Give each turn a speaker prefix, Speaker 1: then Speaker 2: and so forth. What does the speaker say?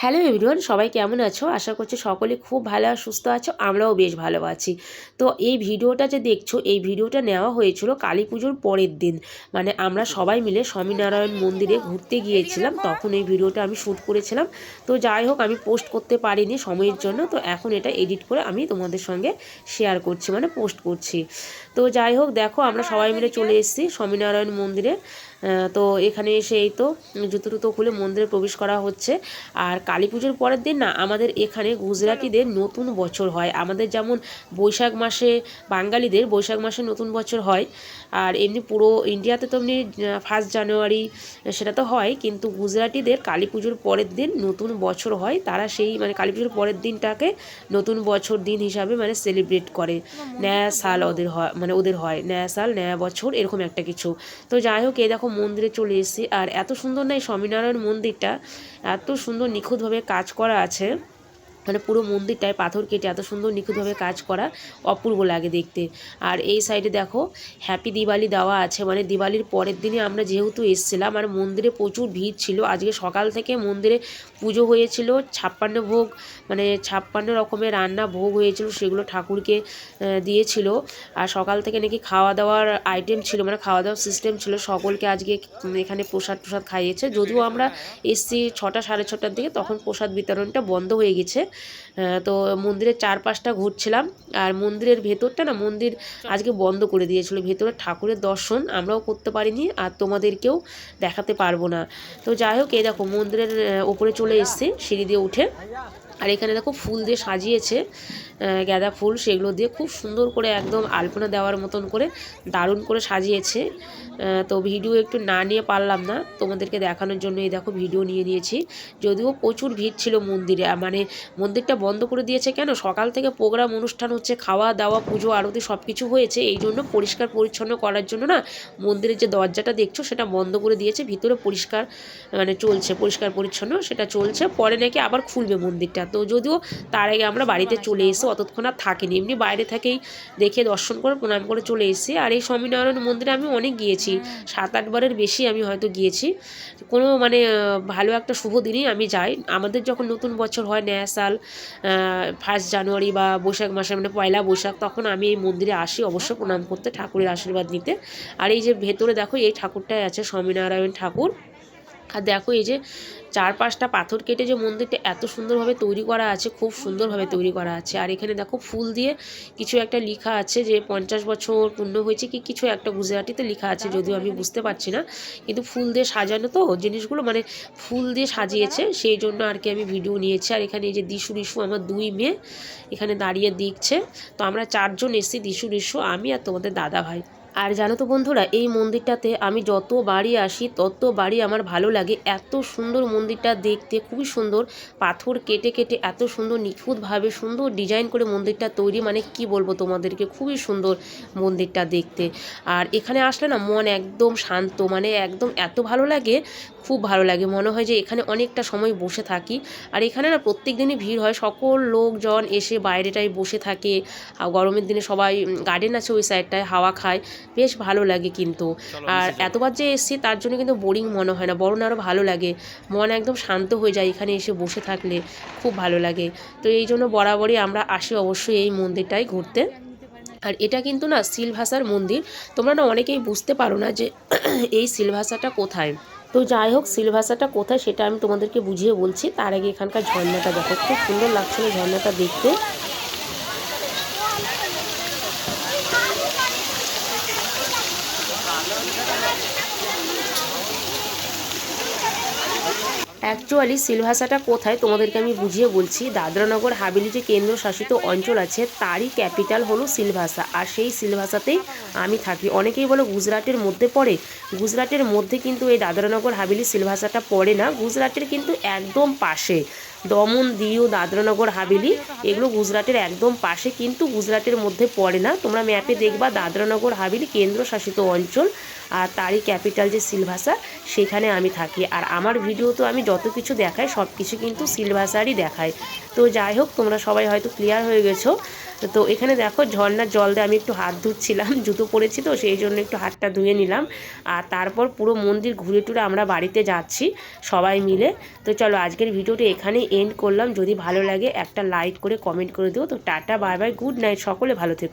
Speaker 1: Hello everyone, সবাই কেমন আছো? আশা করছি সকলে খুব ভালো আর সুস্থ আছো, আমরাও বেশ ভালো আছি। তো এই ভিডিওটা যে দেখছ, এই ভিডিওটা নেওয়া হয়েছিল কালী পুজোর পরের দিন। মানে আমরা সবাই মিলে স্বামীনারায়ণ মন্দিরে ঘুরতে গিয়েছিলাম, তখন এই ভিডিওটা আমি শ্যুট করেছিলাম। তো যাই হোক, আমি পোস্ট করতে পারিনি সময়ের জন্য, তো এখন এটা এডিট করে আমি তোমাদের সঙ্গে শেয়ার করছি মানে পোস্ট করছি। তো যাই হোক, দেখো আমরা সবাই মিলে চলে এসেছি স্বামীনারায়ণ মন্দিরে। তো এখানে এসে এই তো জুতো খুলে মন্দিরে প্রবেশ করা হচ্ছে। আর কালী পুজোর পরের দিন না, আমাদের এখানে গুজরাটিদের নতুন বছর হয়। আমাদের যেমন বৈশাখ মাসে বাঙালিদের বৈশাখ মাসে নতুন বছর হয়, আর এমনি পুরো ইন্ডিয়াতে তো এমনি ফার্স্ট জানুয়ারি সেটা তো হয়, কিন্তু গুজরাটিদের কালী পুজোর পরের দিন নতুন বছর হয়। তারা সেই মানে কালী পুজোর পরের দিনটাকে নতুন বছর দিন হিসাবে মানে সেলিব্রেট করে। নয়া সাল ওদের হয় মানে ওদের হয়। নয়া সাল নয়া বছর, এরকম একটা কিছু। তো যাই হোক, এই দেখো মন্দিরে চলে এসেছি। আর এত সুন্দর না এই স্বামীনারায়ণ মন্দিরটা? এত সুন্দর নিখুঁতভাবে কাজ করা আছে। মানে পুরো মন্দিরটায় পাথর কেটে এত সুন্দর নিখুঁতভাবে কাজ করা অপূর্ব লাগে দেখতে। আর এই সাইডে দেখো হ্যাপি দিওয়ালি দেওয়া আছে। মানে দিওয়ালির পরের দিনে আমরা যেহেতু এসেছিলাম, আর মন্দিরে প্রচুর ভিড় ছিল। আজকে সকাল থেকে মন্দিরে পুজো হয়েছিল, ছাপ্পান্ন ভোগ মানে ছাপ্পান্ন রকমের রান্না ভোগ হয়েছিল, সেগুলো ঠাকুরকে দিয়েছিল। আর সকাল থেকে নাকি খাওয়া দাওয়ার আইটেম ছিল মানে খাওয়া দাওয়ার সিস্টেম ছিল। সকলকে আজকে এখানে প্রসাদ প্রসাদ খাইয়েছে। যদিও আমরা এসছি ছটা, সাড়ে ছটার দিকে, তখন প্রসাদ বিতরণটা বন্ধ হয়ে গেছে। তো মন্দিরের চারপাশটা ঘুরছিলাম। আর মন্দিরের ভেতরটা না, মন্দির আজকে বন্ধ করে দিয়েছিল। ভেতরে ঠাকুরের দর্শন আমরাও করতে পারিনি আর তোমাদেরকেও দেখাতে পারব না। তো যাই হোক, এই দেখো মন্দিরের ওপরে চলে এসছে, সিঁড়ি দিয়ে উঠে। আর এখানে দেখো ফুল দিয়ে সাজিয়েছে গাঁদা ফুল, সেগুলো দিয়ে খুব সুন্দর করে একদম আলপনা দেওয়ার মতন করে দারুণ করে সাজিয়েছে। তো ভিডিও একটু না নিয়ে পারলাম না, তোমাদেরকে দেখানোর জন্য এই দেখো ভিডিও নিয়ে নিয়েছি। যদিও প্রচুর ভিড় ছিল মন্দিরে মানে মন্দিরটা বন্ধ করে দিয়েছে কেন? সকাল থেকে প্রোগ্রাম অনুষ্ঠান হচ্ছে, খাওয়া দাওয়া, পুজো, আরতি সব কিছু হয়েছে, এই জন্য পরিষ্কার পরিচ্ছন্ন করার জন্য না মন্দিরের যে দরজাটা দেখছ সেটা বন্ধ করে দিয়েছে, ভিতরে পরিষ্কার মানে চলছে, পরিষ্কার পরিচ্ছন্ন সেটা চলছে, পরে নাকি আবার খুলবে মন্দিরটা। তো যদিও তার আগে আমরা বাড়িতে চলে এসে অতক্ষণ আর থাকিনি। এমনি বাইরে থেকেই দেখে দর্শন করে, প্রণাম করে চলে এসেছি। আর এই স্বামীনারায়ণ মন্দিরে আমি অনেক গিয়েছি, সাত আটবারের বেশি আমি হয়তো গিয়েছি। কোনো মানে ভালো একটা শুভ দিনই আমি যাই। আমাদের যখন নতুন বছর হয় নয়া সাল ফার্স্ট জানুয়ারি বা বৈশাখ মাসে মানে পয়লা বৈশাখ, তখন আমি এই মন্দিরে আসি, অবশ্য প্রণাম করতে, ঠাকুরের আশীর্বাদ নিতে। আর এই যে ভেতরে দেখো, এই ঠাকুরটাই আছে, স্বামীনারায়ণ ঠাকুর। আর দেখো এই যে চার পাঁচটা পাথর কেটে যে মন্দিরটা এত সুন্দরভাবে তৈরি করা আছে, খুব সুন্দরভাবে তৈরি করা আছে। আর এখানে দেখো ফুল দিয়ে কিছু একটা লেখা আছে যে পঞ্চাশ বছর পূর্ণ হয়েছে কি কিছু একটা গুজরাটিতে লেখা আছে, যদিও আমি বুঝতে পারছি না। কিন্তু ফুল দিয়ে সাজানো তো, জিনিসগুলো মানে ফুল দিয়ে সাজিয়েছে, সেই জন্য আর কি আমি ভিডিও নিয়েছি। আর এখানে এই যে দিশু রিশু আমার দুই মেয়ে, এখানে দাঁড়িয়ে দেখছে। তো আমরা চারজন এসেছি দিশু রিশু আমি আর তোমাদের দাদা ভাই আর জানো তো বন্ধুরা, এই মন্দিরটাতে আমি যত বাড়ি আসি তত বাড়ি আমার ভালো লাগে। এত সুন্দর মন্দিরটা দেখতে, খুবই সুন্দর। পাথর কেটে কেটে এত সুন্দর, নিখুঁতভাবে সুন্দর ডিজাইন করে মন্দিরটা তৈরি। মানে কি বলব তোমাদেরকে, খুবই সুন্দর মন্দিরটা দেখতে। আর এখানে আসলে না, মন একদম শান্ত মানে একদম এত ভালো লাগে খুব ভালো লাগে। মনে হয় যে এখানে অনেকটা সময় বসে থাকি। আর এখানে না প্রত্যেক দিনই ভিড় হয়। সকল লোকজন এসে বাইরেটায় বসে থাকে। আর গরমের দিনে সবাই গার্ডেন আছে ওই সাইডটায় হাওয়া খায়। বেশ ভালো লাগে কিন্তু। আর এতবার যে এসছি তার জন্য কিন্তু বোরিং মনে হয় না। বরং আরও ভালো লাগে। মন একদম শান্ত হয়ে যায় এখানে এসে বসে থাকলে। খুব ভালো লাগে। তো এই জন্য বরাবরই আমরা আসি অবশ্যই এই মন্দিরটায় ঘুরতে। আর এটা কিন্তু না সিলভাসার মন্দির। তোমরা না অনেকেই বুঝতে পারো না যে এই সিলভাসাটা কোথায়। তো যাই হোক, সিলভাসাটা কোথায় সেটা আমি তোমাদেরকে বুঝিয়ে বলছি। তার আগে এখানকার ঝর্ণাটা দেখো, খুব সুন্দর লাগছিল ঝর্ণাটা দেখতে। অ্যাকচুয়ালি সিলভাসাটা কোথায় তোমাদেরকে আমি বুঝিয়ে বলছি, দাদরানগর হাবেলি যে কেন্দ্রশাসিত অঞ্চল আছে, তারই ক্যাপিটাল হলো সিলভাসা। আর সেই সিলভাসাতেই আমি থাকি। অনেকেই বলো গুজরাটের মধ্যে পড়ে। গুজরাটের মধ্যে কিন্তু এই দাদরানগর হাবিলি সিলভাসাটা পড়ে না। গুজরাটের কিন্তু একদম পাশে। দমন, দিউ, দাদরানগর, হাভেলি, এগুলো গুজরাটের একদম পাশে, কিন্তু গুজরাটের মধ্যে পড়ে না। তোমরা ম্যাপে দেখবা দাদরানগর, হাভেলি কেন্দ্রশাসিত অঞ্চল আর তারই ক্যাপিটাল যে সিলভাসা, সেখানে আমি থাকি। আর আমার ভিডিও তো আমি যত কিছু দেখাই, সব কিছু কিন্তু সিলভাসারই দেখাই। তো যাই হোক, তোমরা সবাই হয়তো ক্লিয়ার হয়ে গেছো। তো এখানে দেখো, ঝর্নার জল দিয়ে আমি একটু হাত ধুচ্ছিলাম, জুতো পরেছি তো, সেই জন্য একটু হাতটা ধুয়ে নিলাম। আর তারপর পুরো মন্দির ঘুরে টুরে আমরা বাড়িতে যাচ্ছি, সবাই মিলে। তো চলো, আজকের ভিডিওটা এখানে এন্ড করলাম। যদি ভালো লাগে একটা লাইক করে কমেন্ট করে দিও। তো tata bye bye good night সকলে ভালো থেকো।